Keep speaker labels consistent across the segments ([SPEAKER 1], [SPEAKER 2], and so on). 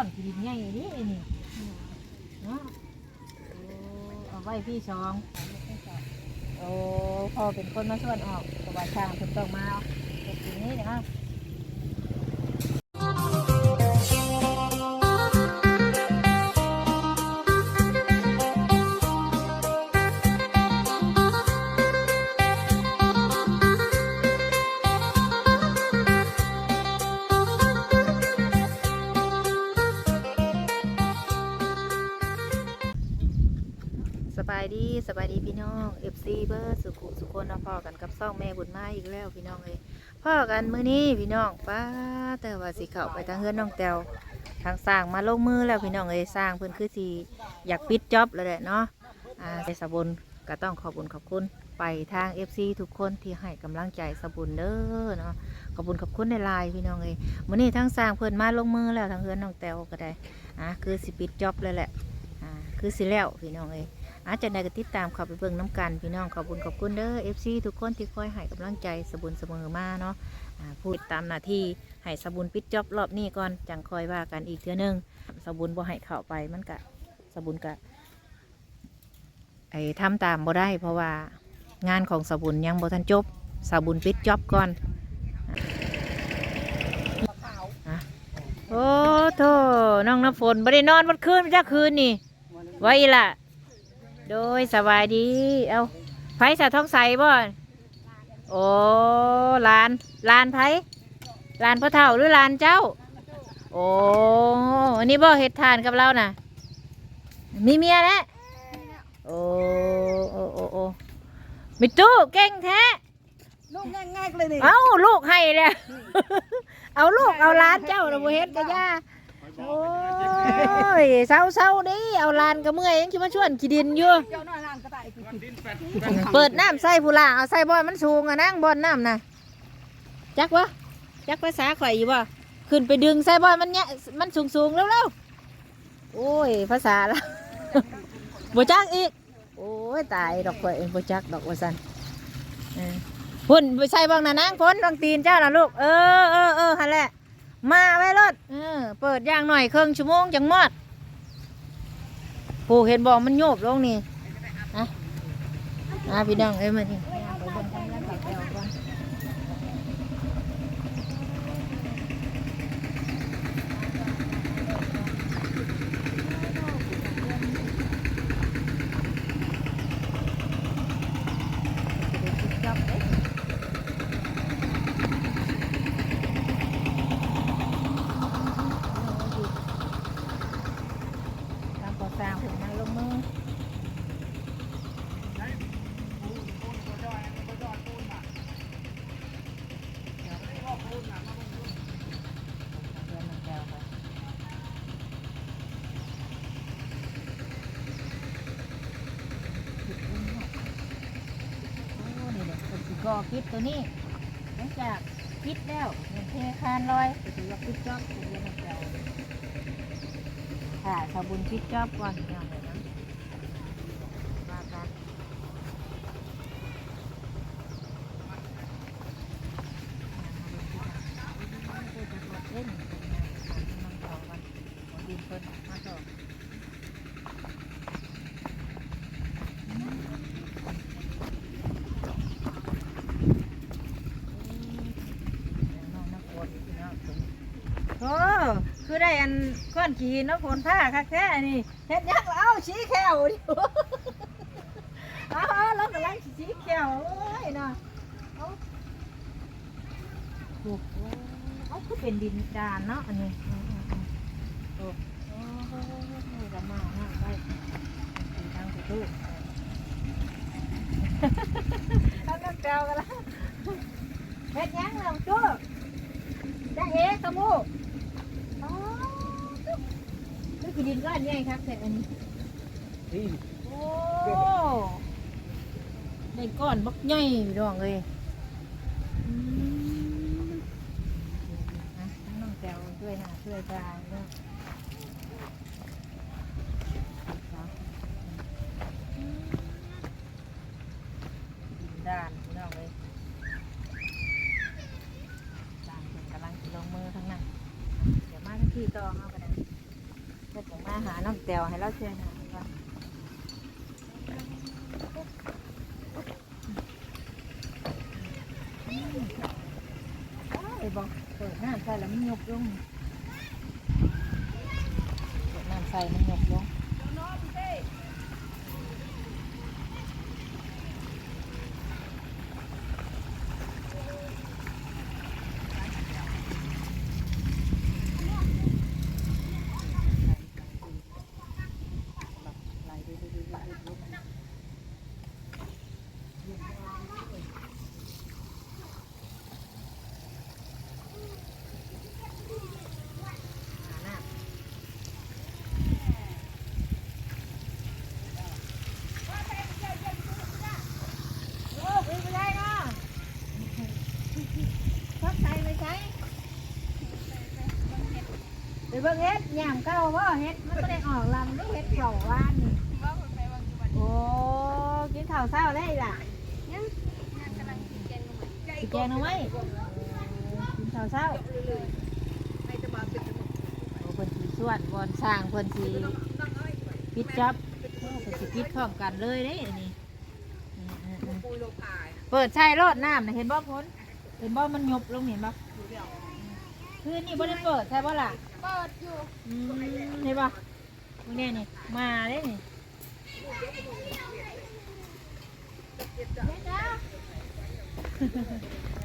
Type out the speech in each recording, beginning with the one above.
[SPEAKER 1] อนกินใหญ่นี่นี่เนาะโอ้เอาไว้พี่สอง โอ้พ่อเป็นคนมาส่วนออกสบายช่างเพิ่นต้องมาเอาเก็บนี้นะสบายดีสบายดีพี่น้อง FC เบอร์สุขุสุคนนาะพ่อกันกับซ่องแม่บุญมาอีกแล้วพี่น้องเอ้ยพ่อกันมื้อนี้พี่น้องป้าแต่ว่าสิเข้าไปทางเฮือนน้องแตวทางสร้างมาลงมือแล้วพี่น้องเอ้ยสร้างเพิ่นคือสิอยากปิดจ็อบแล้วแหละเนาะอ่าสบุญก็ต้องขอบุญขอบคุณไปทาง FC ทุกคนที่ให้กำลังใจสบุญเด้อเนาะขอบุญขอบคุณในไลน์พี่น้องเอ้ยมื้อนี้ทางสร้างเพิ่นมาลงมือแล้วทางเฮือนน้องแตวก็ได้อ่าคือสิปิดจ็อบเลยแหละอ่าคือสิแล้วพี่น้องเอ้ย อาจจะได้ก็ติดตามเขาไปเบิ่งน้ำกัน พี่น้องขอบคุญขอบคุณเด้อ FC ทุกคนที่คอยให้กำลังใจสบุญเสมอมาเนาะพูดตามหน้าที่ให้สบุญปิดจ็อบรอบนี้ก่อนจังคอยว่ากันอีกเทื่อนึงสบุญบ่ให้เข้าไปมันกะสบุญกะไอ้ทำตามบ่ได้ เพราะว่างานของสบุญยังบ่ทันจบสบุญปิดจ็อบก่อนโอ้โธ่น้องน้ำฝนบ่ได้นอนวันคืนจ้าคืนนี่ ไว้ล่ะ โดยสบายดี เอาไผสะท้องใสบ่โอ้ลานลานไผลานพ่อเฒ่าหรือลานเจ้า โอ้อันนี้บ่เฮ็ดทานกับเราน่ะ มีเมียแล้วโอ้โอ้โอ้โอ้มิตู้เก่งแท้
[SPEAKER 2] ลูกง่ายๆเลยนี่
[SPEAKER 1] เอาลูกให้เลยเอาลูกเอาหลานเจ้าเราบ่เฮ็ดกะย่า โอ้ยเศร้าเศร้าๆดิเอาหลานกับเมื่อยยังคิดมาชวนขี้ดินอยู่
[SPEAKER 2] เจ้าน้อยล่างก็ตายคือ
[SPEAKER 1] เปิดน้ำใส่ผู้ล่างเอาใส่บอลมันสูงอะนั่งบอลน้ำนะจักวะจักภาษาข่อยอยู่บ่ขึ้นไปดึงใส่บอลมันเนี่ยมันสูงสูงๆเร็วๆโอ้ยภาษาละบ่จักอีกโอ้ยตายดอกข่อยบ่จักดอกว่าซั่นเออพุ่นไปใส่บ้างนะนางพ้นบางตีนเจ้านะลูกเออเออเออหันแหละ มาไว้รถเออเปิดอย่างหน่อยครึ่งชั่วโมงจังมอดผู้เห็นบอกมันโยบลงนี่นะพี่น้องเอ้ยมาดิไปเบิ่งทางด้านปากแก้วก่อนตามก่อสร้างผมนั่งลงมือ เพื่อนมันแก้วไปโอ้นี่ เด็กเป็นสิกอคิดตัวนี้หลังจากคิดแล้วเงินเทคานลอยก็ถือว่าคิดจอบเป็นเรื่องของเราค่ะสาบุญคิดจอบก่อนเนี่ยเลยนะว่ากันเล่นน้ำต่อกันดินเพิ่นมาต่อ โอ้คือได้อัน ก้อนขี่นกผลผ้าคักแท้นี่เฮ็ดยักษ์เอาชี้แขวดิเอาเอาแล้วกำลังชี้แขวโอ้ยเนาะเอาโอ้เอาคือเป็นดินดานเนาะอันนี้อืมอืมอืมโอ้โอ้กระมาหน้าไปทางไปตู้เอาน้ำแก้วกันละเฮ็ดยังเราตู้จ้าเอ๋ขมูอ๋อนี่ คือดินก้อนใหญ่ครับแต่อันนี้
[SPEAKER 3] นี่
[SPEAKER 1] โอ้ได้ก้อนบักใหญ่พี่น้องเลยอืมอะน้องแก้วช่วยหนาช่วยตาเนาะอืมดินด้านพี่น้องเลยตามเพิ่นกำลังสิลงมือทั้งนั้นเดี๋ยวมาทั้งที่ต่อเอากันาหาน้องแตวให้เราช่วยหาก่อนไปบอกเปิดน้ำใส่แล้วมันยกลงเปิดน้ำใส่มันยกลง โอ้ยไม่ได้เนาะพักใส่ไปใช้ไป เบิ่งเฮ็ดยามเก่าว่าเฮ็ดมันก็ได้ออกลำได้เฮ็ดเข่าว่านนี่โอ้กินข้าวเช้าได้ล่ะสิแกงเอาไหมกินข้าวเช้าโอ้เพิ่นสิสวดบอนสร้างเพิ่นสิปิดจับโอ้เพิ่นสิปิดพร้อมกันเลยเด้อันนี้อืมอืมอืมเปิดใช้รอดน้ำนะเห็นบ่พ้นเห็นบ่มันยบลงเห็นบ่คืนนี้บ่ได้เปิดใช่บ่ล่ะ
[SPEAKER 2] เปิดอยู่
[SPEAKER 1] อืมเห็นบ่พวกนี้นี่มาได้นี่เห็นจ้า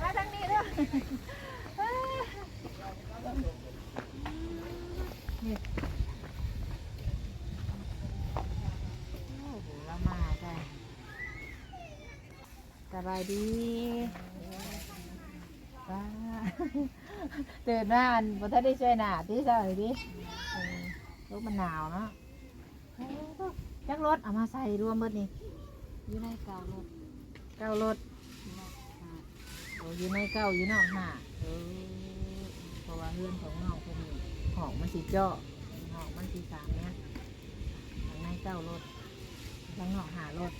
[SPEAKER 1] มาทางนี้เด้อนี่โอ้โหเรามาได้สบายดีป้าเตือนหน้าอันบ่ทันได้ช่วยหน้าที่ใส่ดิเออรถมันหนาวเนาะโอ้โหจักรถเอามาใส่รวมเบิดนี่
[SPEAKER 2] อยู่ในเก่ารถ
[SPEAKER 1] เก้ารถโอ้อยู่ในเก้าอยู่นอกห้าเออเพราะว่าเฮือนของน้องคนนี้หองมันสีเจาะหองมันสีสามเนี่ยทางในเก้ารถทางนอกหารถ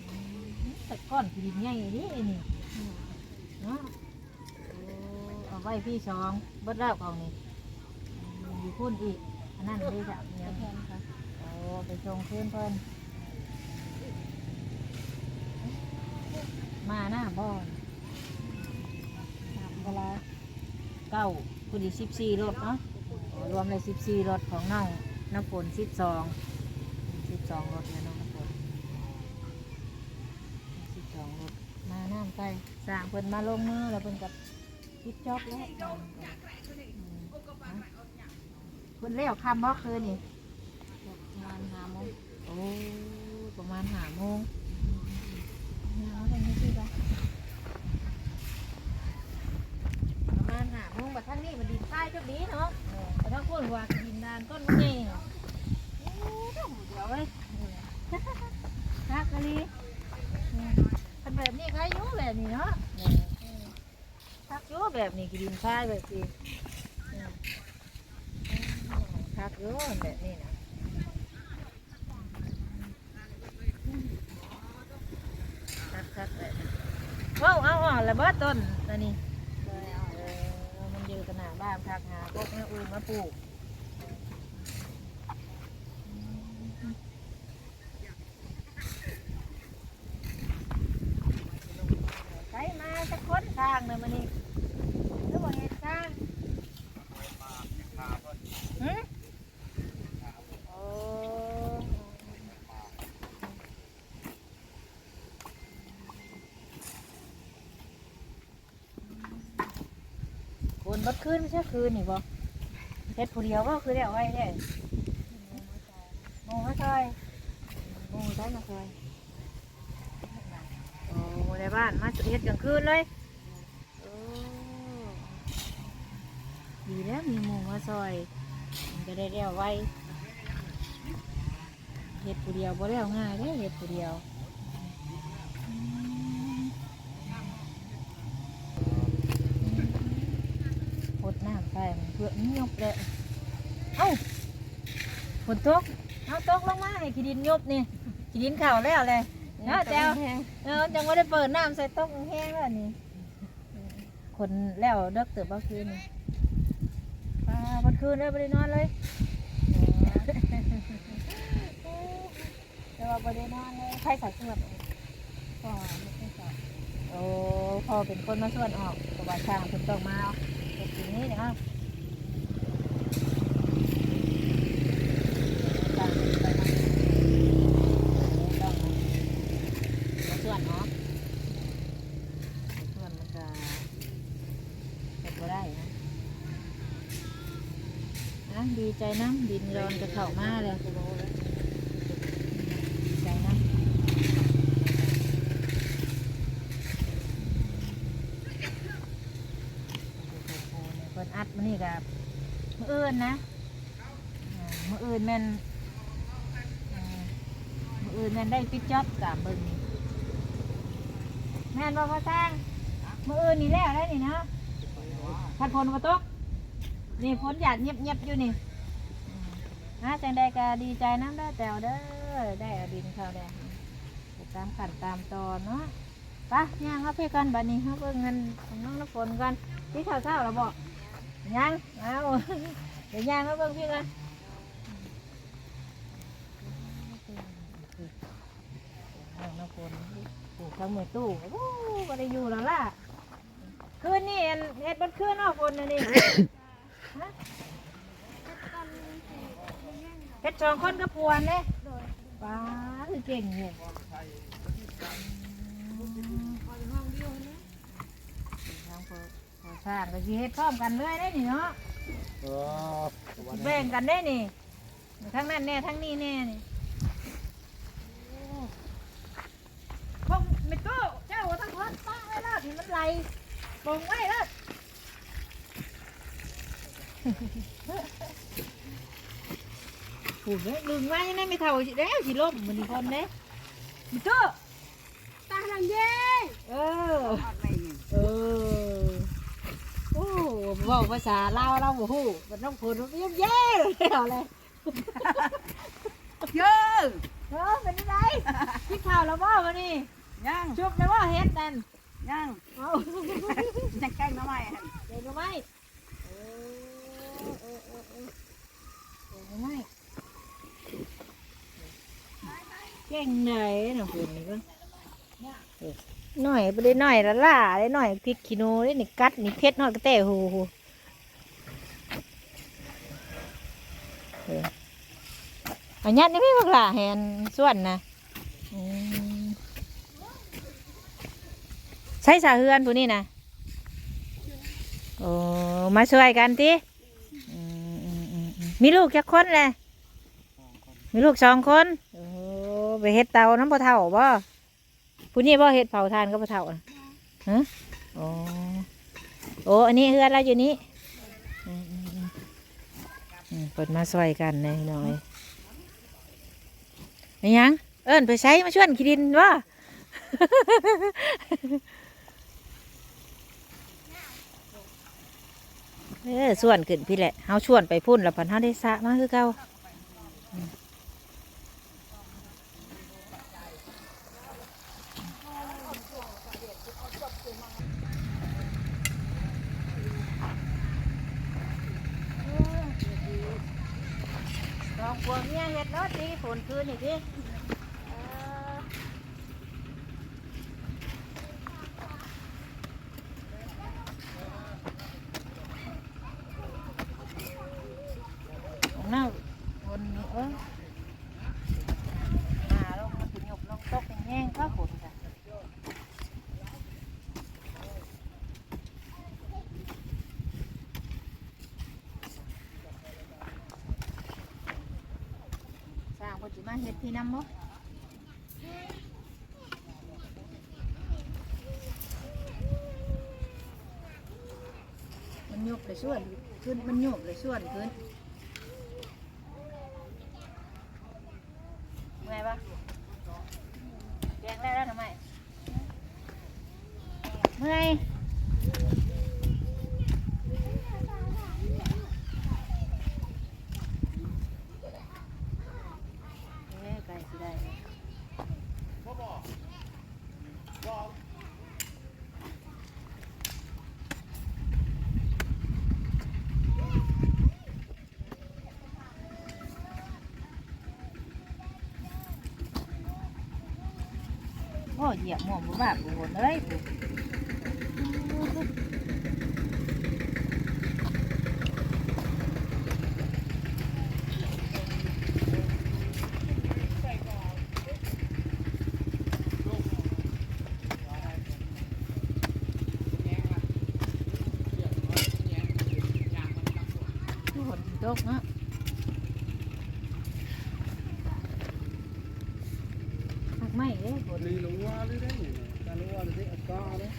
[SPEAKER 1] อืมแต่ก้อนขีดินใหญ่ดิไอ้นี่เนาะโอ้เอา ไว้พี่สองเบิดแล้วเอานี่อืมอยู่พุ่นอีกอันนั้นเลยจ้ะเนี่ยโอ้ไปชงเพื่อนเพิ่อนมาหน้าบ่อนเวลาเก้าคุณอีสิบสี่รถเนาะรวมเลยสิบสี่รถของน้องน้ำฝนสิบสองสิบสองรถแล้วน้องน้ำฝนสิบสองรถมาน้ำใต้สร้างเพิ่นมาลงมือแล้วเพิ่นกับ คิดจอบแล้วอืมเพิ่นเลี้ยวคำบ่คืนนี่
[SPEAKER 2] งานหาโมง
[SPEAKER 1] โอ้ประมาณหาโมงเอาตรงนี้สิจ้ะประมาณหาโมงบัดทั้งนี้มันดินใต้จุดนี้เนาะบัดทั้งคนว่าดินดานก้นมันไงโอ้เดี๋ยวเว้ยฮักกะลีเป็นแบบนี้ใครอยู่แบบนี้เนาะ คักอยู่แบบนี้กินดินใต้แบบนี้คักอยู่แบบนี้นะคักคักเลยว้าวเอาอ่อนระเบิดต้นอันนี้มันอยู่กันหนาบ้านพักหาพวกนี้อื่นมาปลูกใช้มาสักคนทางเลยมันนี่หรือว่าเห็ดทางหืมโอ้ คนบัดคืนไม่ใช่คืนนี่บ่เฮ็ดผู้เดียวก็คือเดียวไว้เนี่ยโมมาซอยโม่ได้มาซอยโอ้ในบ้านมาเฮ็ดกลางคืนเลยโอ้ดีแล้วมีหมูมาซอยมันจะได้เดียวไว้เฮ็ดผู้เดียวบ่ได้เอาง่ายเด้เฮ็ดผู้เดียวอืมพดน้ กือมันยบเลยเอ้าฝนตกเอาตกลงมาให้ขี้ดินยบนี่ขี้ดินเข่าแล้วเลยเนาะแจ้วเออจังว่ได้เปิดน้ำใส่ต้มแห้งแล้วนี่คนแล้วเลิกเติบเมื่อคืนนี่ป้าวันคืนเลยไม่ได้นอนเลยแต่ว่าบ่ได้นอนเลยใครใส่เสื้อ
[SPEAKER 2] ก็ไม่ใช่สอบ
[SPEAKER 1] โอ้พอเป็นคนมาส่วนออกแต่ว่าช่างเพิ่นต้องมาเฮ็ดสิ่งนี้นะช่างเพิ่นไปมาต้องมาส่วนออกส่วนมันจะเฮ็ดบ่ได้นะนะดี ใจนะดินร้อนจะเข้ามาเลยดีใจนะเปิดอัดมันนี่กับมืออื่นนะมืออื่นแม่นมืออื่นแม่นได้ปิดจ็อบกับเบิ่งนี่แม่นว่าพ่อสร้างมืออื่นนี่แล้วได้นี่นะพัดพลมาตกนี่ฝนหยาดเงียบๆอยู่นี่ มนะจังได้ก็ดีใจน้ำได้แตวเด้อได้เอาดินเข้าแดงไปตามขั้นตามตอนเนาะไปะย่างเอาไปกันบัดนี้เขาเบิ่งเงินของน้องน้ำฝนกันที่ข้าวเช้าเราบอกยังเอา เดี๋ยวย่างมาเบิ่งพี่กันเอาน้ำฝนปลูกทั้งมือตู้โอ้ก็ได้อยู่แล้วล่ะคืนนี่อันเฮ็ดบนคืนเนอกฝนนะนี่ ฮะ เฮ็ดสองคนกับปวนเนี่ยป้าคือเก่งอยู่ทางพอพอสร้างก็สิเฮ็ดพร้อมกันเลยได้นี่เนาะแบ่งกันได้นี่ทั้งนั้นแน่ทั้งนี้แน่นี่พวกไม่ตู้เจ้าทั้งคนป้าไว้แล้วที่มันไหลลงไว้แล้ว ผูดเลยลึงไว้ยังไงไม่เท่าสิแล้วสิล่มมันอีกคนเด้ไม่ตู้
[SPEAKER 2] ตาลังเย่
[SPEAKER 1] เออ เออ โอ้บอกภาษาลาวเราโอ้โหมันต้องพูดเยี่ยมเย่เลยเอาเลย
[SPEAKER 4] เยอะ
[SPEAKER 1] เออเป็นยังไงพี่ข่าวแล้วว่าวันนี้
[SPEAKER 4] ยัง
[SPEAKER 1] ชุบแล้วว่าเฮ็ดนั่น
[SPEAKER 4] ยัง
[SPEAKER 1] เอา
[SPEAKER 4] ยังแกล้งน้ำใหม่หั่น
[SPEAKER 1] เดี๋ยวรู้ไมเออเออเออเออเดี๋ยวรู้ไม เก่งไหนนะคุณก็หน่อยไปได้หน่อยละล่าได้หน่อยพริกขี้หนูได้นี่กัดนี่เผ็ดหน่อยก็แต่หูหูอันยัดนี่พี่บักหล่าแหนส่วนนะใช้สาเฮือนผู้นี่นะโอ้มาช่วยกันทีมีลูกแค่คนเลยมีลูกสองคนโอ้ ไปเฮ็ดเตาน้ำปลาเท่าบ่ผู้นี้บ่เฮ็ดเผาทานก็ปลาเท่าน่ะฮะโอ้โอ้อันนี้เฮือนเราอยู่นี่อืมอืมอืมอืมเปิดมาช่วยกันเลยหน่อยไม่ยัง เอิ้นไปใช้มาช่วยขีดินว่าเออส่วนขึ้นพี่แหละเฮาชวนไปพุ่นแล้วพันเฮาได้สะมาคือเก่าอืมลองพวงเมียเฮ็ดเนาะดิฝนคืนนี่ดิเออของเน่าฝนนี่เออมาลงมาถึงหยบลงตกแห้งๆก็ฝนจ้ะ สร้างคนจิมาเฮ็ดพี่น้ำบ่มันหยบเลยส่วนขึ้นมันหยบเลยส่วนขึ้นไงปะแกงได้แล้วทำไมเมื่อยเอ้ยไก่สิได้ โอ้ เหยียบหม่อมบุบ้าบุบนเลยบุฝนตกเนาะหักไหมเด้ฝน
[SPEAKER 3] Đi lũ qua đi đấy nhỉ, ta lũ qua đi đấy, ở co đấy.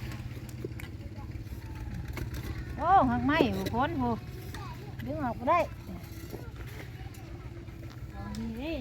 [SPEAKER 1] โอ้หัก ไหมหูพ้นหูดึงออกบ่ได้เอาดีเด้น้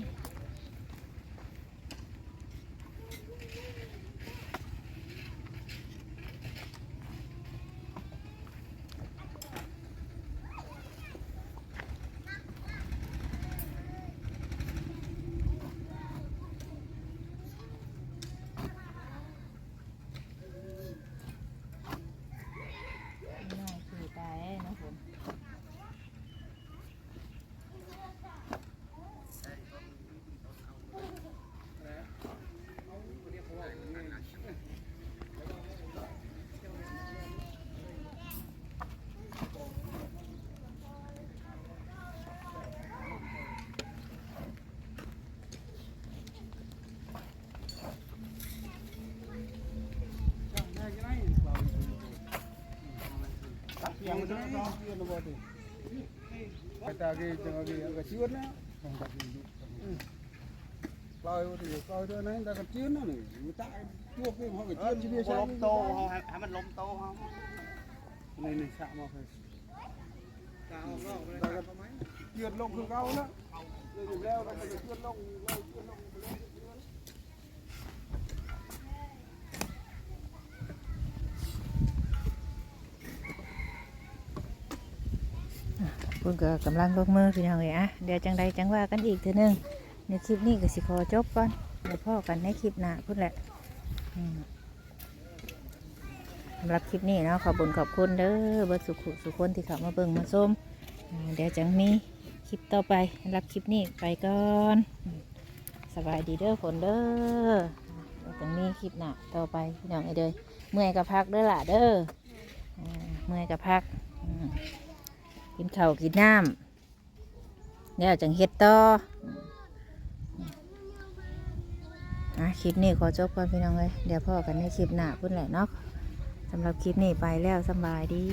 [SPEAKER 3] Coi thì coi thôi này, người ta còn chiên nữa này. Người ta chua cái họ phải chiến chứ bia
[SPEAKER 5] có
[SPEAKER 3] sao
[SPEAKER 5] tô không hay mình lốm tô không
[SPEAKER 3] này này sạm mà phải ta còn chiên lông คือ cao đó leo lông lông
[SPEAKER 1] พิ่นก็กำลังลงมือพี่น้องเอ้ยอะเดี๋ยวจังใดจังว่ากันอีกเทีนึงในคลิปนี้ก็สิขอจบก่อนเดี๋ยวพ่อกันในคลิปหน้าพุ่นแหละสำหรับคลิปนี้เนาะขอบุญขอบคุณเด้อเบิดสุขุสุขคนที่เขามาเบิ่งมาชมเดี๋ยวจังมีคลิปต่อไปสำหรับคลิปนี้ไปก่อนสบายดีเด้อฝนเด้อเดี๋ยวจังมีคลิปหน้าต่อไปพี่น้องเอ้ยเด้อเมื่อยก็พักเด้อล่ะเด้อเมื่อยก็พัก กินข้าวกินน้ำแล้วจังเฮ็ดต่อนะคลิปนี้ขอจบก่อนพี่น้องเลยเดี๋ยวพ่อกันในคลิปหน้าพุ่นแหละเนาะสำหรับคลิปนี้ไปแล้วสบายดี